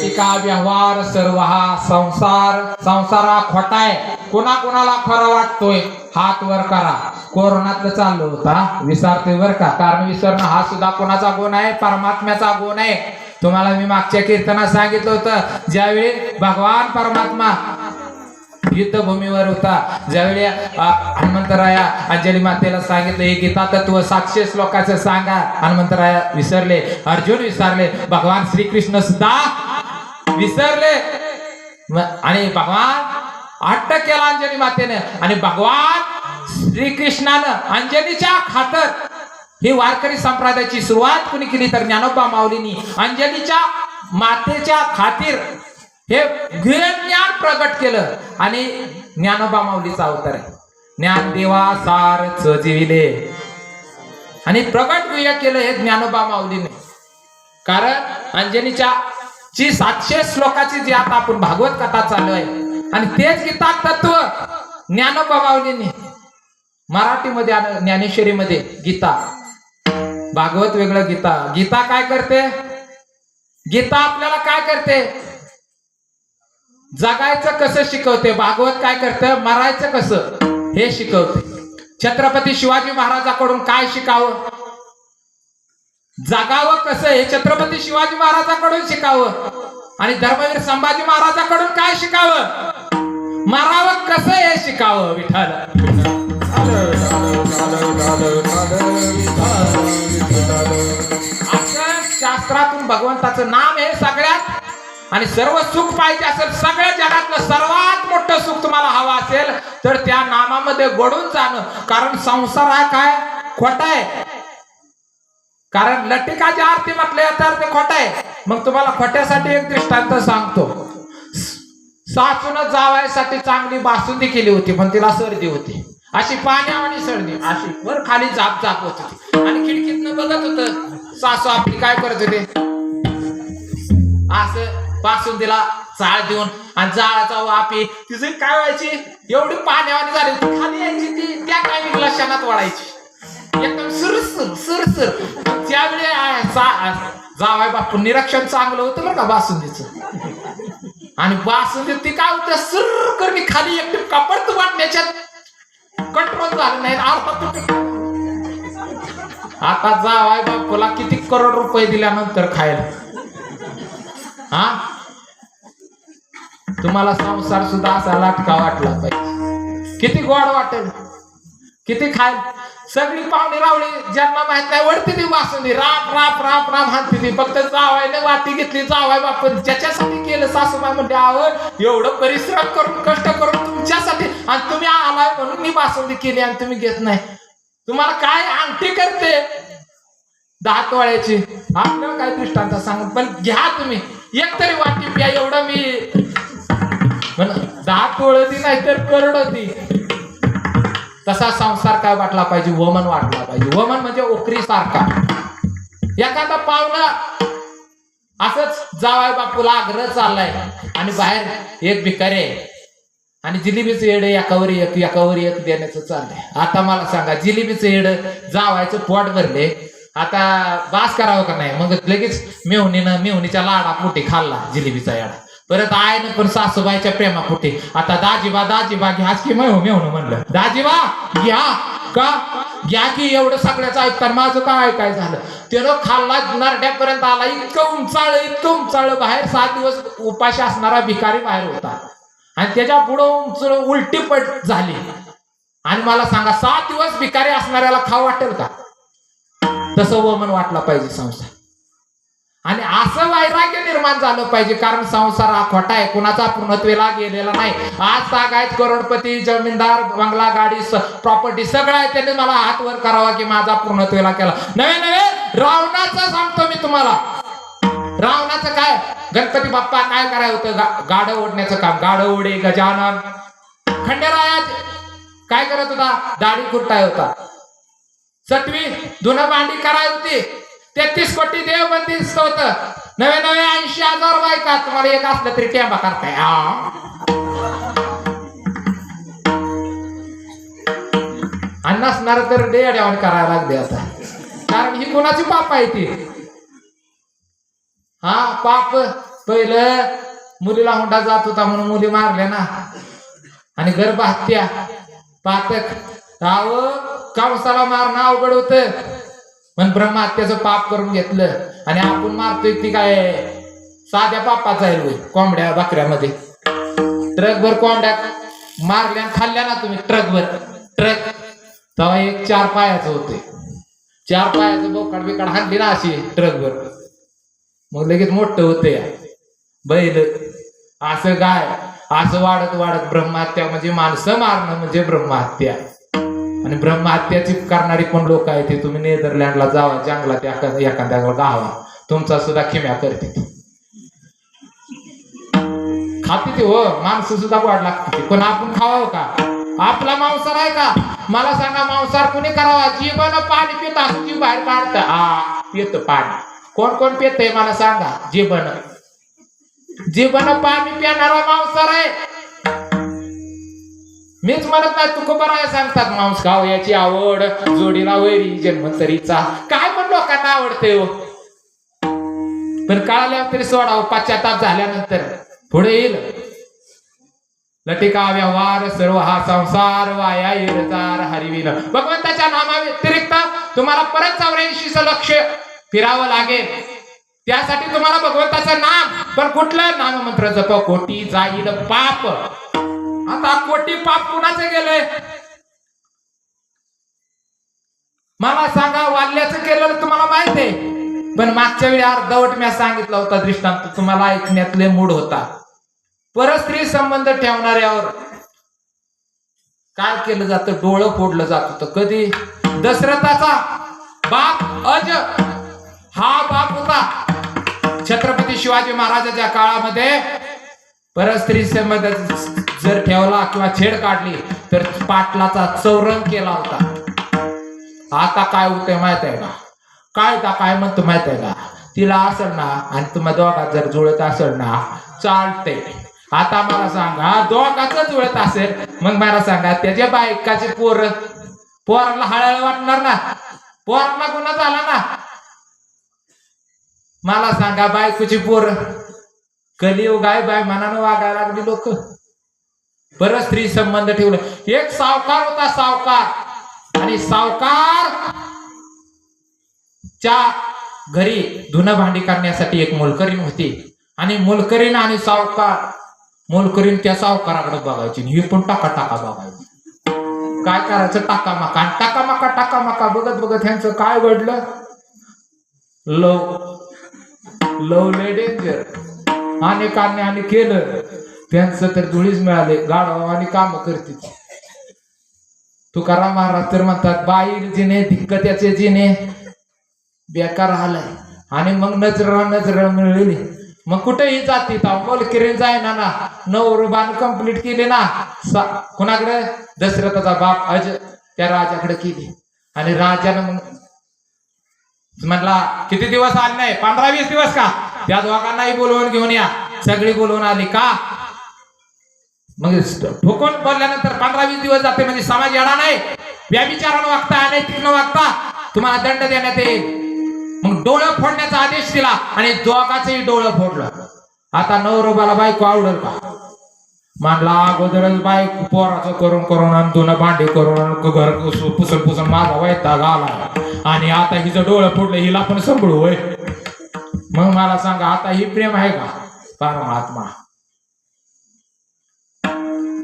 टीका व्यवहार सर्व हा संसार संसार हा खोटा आहे कोणा कोणाला खरं वाटतोय हात वर करा. कोरोनात चाललो होता विसरतोय बर का? कारण विसरणं हा सुद्धा कोणाचा गुण आहे? परमात्म्याचा गुण आहे. तुम्हाला मी मागच्या कीर्तनात सांगितलं होतं ज्यावेळी भगवान परमात्मा युद्धभूमीवर होता. ज्यावेळी हनुमंतराया अंजली मातेला सांगितलं हे गीता तत्व सातशे श्लोकाचं सांगा. हनुमंतराया विसरले. अर्जुन विसरले. भगवान श्रीकृष्ण सुद्धा विसरले. आणि भगवान अट्ट केला अंजनी मातेने. आणि भगवान श्रीकृष्णानं अंजनीच्या खातर ही वारकरी संप्रदायाची सुरुवात कुणी केली तर ज्ञानोबा माऊलींनी? अंजलीच्या मातेच्या खातीर हे ज्ञान प्रकट केलं आणि ज्ञानोबा माऊलीचा अवतार आहे. ज्ञानदेवा सार सजीविले आणि प्रकट क्रिया केलं हे ज्ञानोबा माऊलीने. कारण अंजनीच्या जी सातशे श्लोकाची जी आता आपण भागवत कथा चालू आहे आणि तेच गीता तत्व ज्ञानोबा माऊलीने मराठीमध्ये आणि ज्ञानेश्वरीमध्ये गीता. भागवत वेगळं गीता. गीता काय करते? गीता आपल्याला काय करते? जगायचं कसं शिकवते? भागवत काय करतं? मरायचं कसं? हे शिकवते. छत्रपती शिवाजी महाराजाकडून काय शिकावं? जगावं कसं? हे छत्रपती शिवाजी महाराजाकडून शिकावं. आणि धर्मवीर संभाजी महाराजाकडून काय शिकावं? मारावं कसं हे शिकावं? विठाल शास्त्रातून भगवंताचं नाम हे सगळ्यात आणि सर्व सुख पाहिजे असेल सगळ्या जगातलं सर्वात मोठं सुख तुम्हाला हवं असेल तर त्या नामामध्ये गडून जाणं. कारण संसार हा काय? खोटा आहे. कारण लटिकाची आरती म्हटले तर ते खोट आहे. मग तुम्हाला खोट्यासाठी एक दृष्टांत सांगतो. सासून जावायसाठी चांगली बासुंदी केली होती पण तिला सर्दी होती. अशी पाण्यावानी सर्दी अशी. वर खाली झाप झाप होत होती. आणि खिडकीतनं बघत होत सासू आपली काय करत होते? असं बासुंदीला चाळ देऊन आणि जाळाचा वापी तिचे काय व्हायची? एवढी पाण्यावानी झाली खाली यायची ती त्या टायमिंगला शनात वाढायची. एकदम सुरसुर सुरसुर. त्यावेळी जावाय बापू निरीक्षण चांगलं होतं बरं का बासुंदीचं. आणि बासुंदी ती काय होतं? सुर करून खाली एकदम कपड वाटण्याच्यात कंट्रोल झालं नाही. अर्थात आता जावाय बापूला किती करोड रुपये दिल्यानंतर खायला. हा? तुम्हाला संसार सुद्धा असा लाटका वाटला पाहिजे. किती गोड वाटेल. किती खाल सगळी पाहुणी रावळी ज्यांना माहीत नाही वडती ती वासुंदी राप राप राप राप हाणती ती. फक्त जावायने वाटी घेतली जावाय बापन ज्याच्यासाठी केलं सासूबाई म्हणते आव एवढं परिश्रम करून कष्ट करून तुमच्यासाठी आणि तुम्ही आलाय म्हणून मी वासुंदी केली आणि तुम्ही घेत नाही. तुम्हाला काय अंगठी करते? दहा तोळ्याची आपल्याला काय दृष्टांत सांग? पण घ्या तुम्ही. एक तरी वाटी प्या एवढं मी म्हण दहा ती नाही तर करोड ती तसा संसार काय वाटला पाहिजे? वमन वाटला पाहिजे. वमन म्हणजे ओकरी सारखा एखादा पाहुणा असंच जावाय बापूला आग्रह चाललाय आणि बाहेर एक भिकारी आहे. आणि जिलेबीचं येड एकावर एक एकावर एक देण्याचं चाललंय. आता मला सांगा जिलेबीचं येड जावायचं पोट भरले. आता बास करावं का नाही? मग लगेच मेहुणीनं मेहुणीच्या लाडा पोटी खाल्ला जिलेबीचा येडा. परत आयनं पण सासूबाईच्या प्रेमा कुठे आता दाजीबा दाजीबा घ्या की मेहू मेहुणं म्हणलं. दाजीबा घ्या. का? घ्या की एवढं सगळ्याचं ऐकताना माझं काय काय झालं? त्यानं खाल्ला नरड्यापर्यंत आला. इतकं उंचाळ इतकं उंचाळ बाहेर. सात दिवस उपाशी असणारा भिकारी बाहेर होता. आणि त्याच्या पुढं उंच उलटी पट झाली. आणि मला सांगा सात दिवस भिकारी असणाऱ्याला खाऊ वाटेल का? तसं वमन वाटला पाहिजे संस्था आणि असं वैराग्य निर्माण झालं पाहिजे कारण संसार हा खोटा आहे. कुणाचा पूर्णत्वेला गेलेला नाही. आज सागायत करोडपती जमीनदार बंगला गाडी प्रॉपर्टी सगळं आहे. त्याने मला हात वर करावा की माझा पूर्णत्वेला केला. नवे नवे रावणाचं सांगतो मी तुम्हाला. रावणाचं काय? गणपती बाप्पा काय कराय होतं? गाडं ओढण्याचं काम. गाडं ओढे गजानन. खंडेराया काय करत होता? दाढी कुरटाय होता. सटवी धुणं भांडी कराय होती. तेहतीस कोटी देव बंदिस्त होत नवे नवे ऐंशी हजार बायका तुम्हाला एक असलं तरी टेंबा करताय हा. आणि नसणार तर डेड्यावर करायला लागते आता. कारण ही कोणाची पाप आहे ती? हा पाप. पहिलं मुलीला हुंडा जात होता म्हणून मुली मारल्या ना. आणि गर्भ हत्या पातक. राव कंसाला मारणं अवघड होत. पण ब्रह्महत्याचं पाप करून घेतलं आणि आपण मारतोय ती काय? साध्या पापाचा आहे होय, कोंबड्या बकऱ्यामध्ये. ट्रकभर कोंबड्या मारल्या खाल्ल्या ना तुम्ही ट्रकभर. ट्रक. तेव्हा एक चार पायाचं होते. चार पायाचं बोकाड बिकाड हाणली ना अशी ट्रकभर. मग लगेच मोठं होते बैल. असं गाय. असं वाढत वाढत ब्रह्महत्या म्हणजे माणसं मारणं म्हणजे ब्रह्महत्या. आणि ब्रह्महत्याची करणारी पण लोक आहेत ते तुम्ही नेदरलँडला जावा जंगलात एखाद्या गावा. तुमचा सुद्धा खिम्या करते खाते ते हो माणसं सुद्धा वाढ लागते पण आपण खावावं का? आपला मांसार आहे का? मला सांगा मांसार कुणी करावा? जीवन पाणी पित असं जीव बाहेर काढतं. हा पित पाणी. कोण कोण पितय? मला सांगा. जीवन. जीवन पाणी पिणारा मांसार आहे. मीच म्हणत नाही तुका आहे सांगतात मांस खाव याची आवड जोडीला वैरी जन्मंतरीचा. काय पण लोकांना आवडते हो. पण कळाल्यावर तरी सोडाव हो, पाश्चाताप झाल्यानंतर. पुढे येईल. लटिका व्यवहार सर्व हा संसार वाया येरचार हरिविन भगवंताच्या नामा व्यतिरिक्त तुम्हाला परत चौऱ्याऐंशीच लक्ष फिरावं लागेल. त्यासाठी तुम्हाला भगवंताचं नाम पण कुठलं नाममंत्र जप? कोटी जाईल पाप. आता कोटी पाप कुणाचे गेले मला सांगा वाल्याचं केलेलं तुम्हाला माहीत आहे? पण मागच्या वेळी अर्धवट मी सांगितलं होता दृष्टांत तुम्हाला ऐकण्यातले मूड होता. परस्त्री संबंध ठेवणाऱ्यावर काय केलं जातं? डोळं फोडलं जात होतं. कधी? दशरथाचा बाप अज हा बाप होता. छत्रपती शिवाजी महाराजाच्या काळामध्ये परस्त्री संबंध जर ठेवला किंवा छेड काढली तर पाटलाचा चौरंग केला होता. आता काय होतंय माहीत आहे का? काय का काय म्हणतो माहीत आहे का? तिला असेल ना आणि तुम्हा दोघात जर जुळत असेल ना चालते आता मला सांगा दोघाच जुळत असेल मग मला सांगा त्याच्या बायकाचे पोर पोराला हळहळ वाटणार ना? पोरांना गुन्हा झाला ना? मला सांगा बायकोची पोर कलियुग आहे बाय मनानं वागायला लागली लोक. बरं स्त्री संबंध ठेवलं. एक सावकार होता सावकार. आणि सावकार च्या घरी धुन भांडी करण्यासाठी एक मोलकरीण होती. आणि मोलकरीण आणि सावकार मोलकरीण त्या सावकाराकडे बघायची हे पण टाका टाका बघायची. काय करायचं? टाका माका आणि टाका माका टाका माका बघत बघत ह्यांचं काय घडलं? लव लव लेडेंजर अनेकांनी आणि केलं. त्यांचं तर धुळीच मिळाले. गाढवा आणि काम करतील तुकाराम महाराज तर म्हणतात बाई जिने धिक्क त्याचे जिने बेकार आलाय आणि मग नजर नजर मिळली. मग कुठेही जाते मोल किरीन जाय ना. ना नऊ कंप्लीट कंप्लीट केले ना. कुणाकडे? दशरथाचा बाप अज त्या राजाकडे केली. आणि राजानं मग म्हणला किती दिवस आले नाही? पंधरा वीस दिवस का? त्या दोघांनाही बोलवून घेऊन या. सगळी बोलवून आली का? म्हणजे मग ठोकून पडल्यानंतर पंधरा वीस दिवस जाते म्हणजे समाज येणार नाही. व्याविचारानं वागता अनैतिकनं वागता तुम्हाला दंड देण्यात येईल. मग डोळं फोडण्याचा आदेश दिला आणि दोघाचंही डोळं फोडलं. आता नवरोबाला बायको आवडेल का? मानला अगोदरच बायको पोराचं करून करून आणि दोन भांडे करून घर पुसून पुसून माझा वैताग आला. आणि आता हिचं डोळं फोडलं हिला पण संभळू होय. मग मला सांगा आता ही प्रेम आहे का? परमात्मा.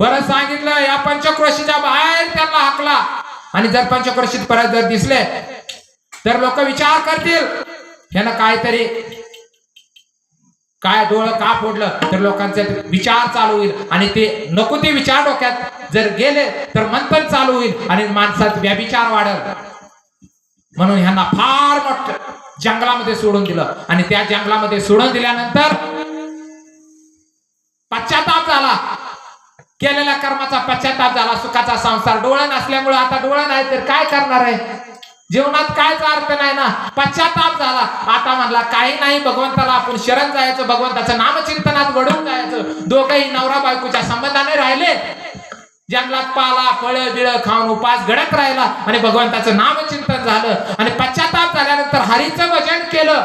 बरं सांगितलं या पंचक्रोशीच्या बाहेर त्यांना हाकला. आणि जर पंचक्रोशीत परत जर दिसले तर लोक विचार करतील. यानं काहीतरी काय डोळं का फोडलं तर लोकांचे विचार चालू होईल. आणि ते नको ते विचार डोक्यात. जर गेले तर मंथन चालू होईल. आणि माणसात व्याविचार वाढल. म्हणून ह्यांना फार मोठ जंगलामध्ये सोडून दिलं. आणि त्या जंगलामध्ये सोडून दिल्यानंतर पश्चाताप झाला. केलेल्या कर्माचा पश्चाताप झाला सुखाचा संसार डोळा नसल्यामुळे आता डोळा नाही तर काय करणार आहे? जीवनात काय अर्थ नाही ना? पश्चाताप झाला. आता म्हणला काही नाही भगवंताला आपण शरण जायचं भगवंताचं नामचिंतनात घडून जायचं. दोघंही नवरा बायकोच्या संबंधाने राहिले. जंगलात पाला फळ बिळ खाऊन उपास घडत राहिला आणि भगवंताचं नामचिंतन झालं. आणि पश्चाताप झाल्यानंतर हरीचं भजन केलं.